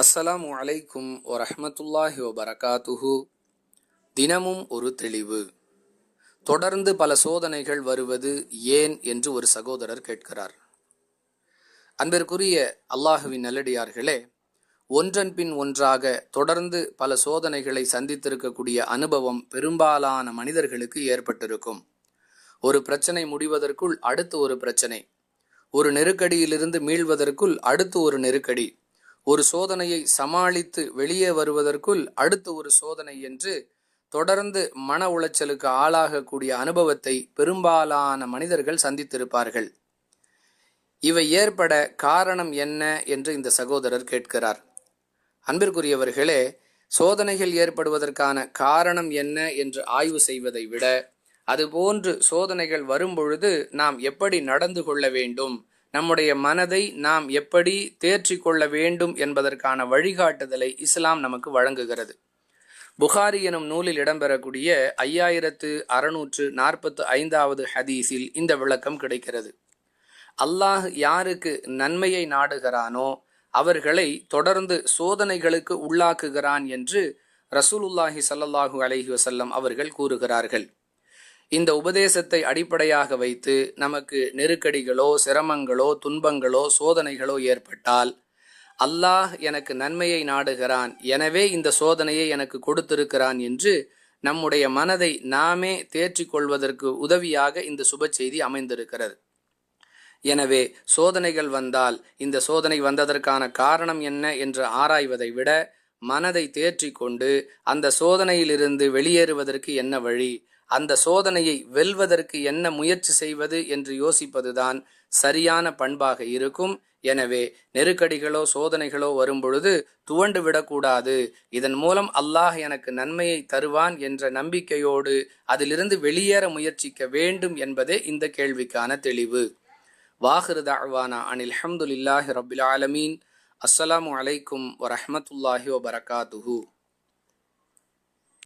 அஸ்ஸலாமு அலைக்கும் வரஹ்மத்துல்லாஹி வபரகாத்துஹு. தினமும் ஒரு தெளிவு. தொடர்ந்து பல சோதனைகள் வருவது ஏன் என்று ஒரு சகோதரர் கேட்கிறார். அன்பிற்குரிய அல்லாஹுவின் நல்லடியார்களே ஒன்றன் பின் ஒன்றாக தொடர்ந்து பல சோதனைகளை சந்தித்திருக்கக்கூடிய அனுபவம் பெரும்பாலான மனிதர்களுக்கு ஏற்பட்டிருக்கும். ஒரு பிரச்சனை முடிவதற்குள் அடுத்து ஒரு பிரச்சனை. ஒரு நெருக்கடியிலிருந்து மீள்வதற்குள் அடுத்து ஒரு நெருக்கடி. ஒரு சோதனையை சமாளித்து வெளியே வருவதற்குள் அடுத்து ஒரு சோதனை என்று தொடர்ந்து மன உளைச்சலுக்கு ஆளாகக்கூடிய அனுபவத்தை பெரும்பாலான மனிதர்கள் சந்தித்திருப்பார்கள். இவை ஏற்பட காரணம் என்ன என்று இந்த சகோதரர் கேட்கிறார். அன்பிற்குரியவர்களே சோதனைகள் ஏற்படுவதற்கான காரணம் என்ன என்று ஆய்வு செய்வதை விட அதுபோன்று சோதனைகள் வரும்பொழுது நாம் எப்படி நடந்து கொள்ள வேண்டும் நம்முடைய மனதை நாம் எப்படி தேர்ச்சி கொள்ள வேண்டும் என்பதற்கான வழிகாட்டுதலை இஸ்லாம் நமக்கு வழங்குகிறது. புகாரி எனும் நூலில் இடம்பெறக்கூடிய ஐயாயிரத்து அறுநூற்று நாற்பத்து ஐந்தாவது ஹதீஸில் இந்த விளக்கம் கிடைக்கிறது. அல்லாஹ் யாருக்கு நன்மையை நாடுகிறானோ அவர்களை தொடர்ந்து சோதனைகளுக்கு உள்ளாக்குகிறான் என்று ரசூலுல்லாஹி சல்லல்லாஹு அலஹி வசல்லம் அவர்கள் கூறுகிறார்கள். இந்த உபதேசத்தை அடிப்படையாக வைத்து நமக்கு நெருக்கடிகளோ சிரமங்களோ துன்பங்களோ சோதனைகளோ ஏற்பட்டால் அல்லாஹ் எனக்கு நன்மையை நாடுகிறான். எனவே இந்த சோதனையை எனக்கு கொடுத்திருக்கிறான் என்று நம்முடைய மனதை நாமே தேற்றிக் கொள்வதற்கு உதவியாக இந்த சுப செய்தி அமைந்திருக்கிறது. எனவே சோதனைகள் வந்தால் இந்த சோதனை வந்ததற்கான காரணம் என்ன என்று ஆராய்வதை விட மனதை தேற்றி கொண்டு அந்த சோதனையிலிருந்து வெளியேறுவதற்கு என்ன வழி? அந்த சோதனையை வெல்வதற்கு என்ன முயற்சி செய்வது என்று யோசிப்பதுதான் சரியான பண்பாக இருக்கும். எனவே நெருக்கடிகளோ சோதனைகளோ வரும்பொழுது துவண்டு விடக்கூடாது. இதன் மூலம் அல்லாஹ் எனக்கு நன்மையை தருவான் என்ற நம்பிக்கையோடு அதிலிருந்து வெளியேற முயற்சிக்க வேண்டும் என்பதே இந்த கேள்விக்கான தெளிவு. வாஹிரு தாழ்வானா அனில் அஹமதுல்லாஹி ரபில் ஆலமீன். அஸ்ஸலாமு அலைக்கும் வரஹமத்துல்லாஹி வபரகாத்துஹூ.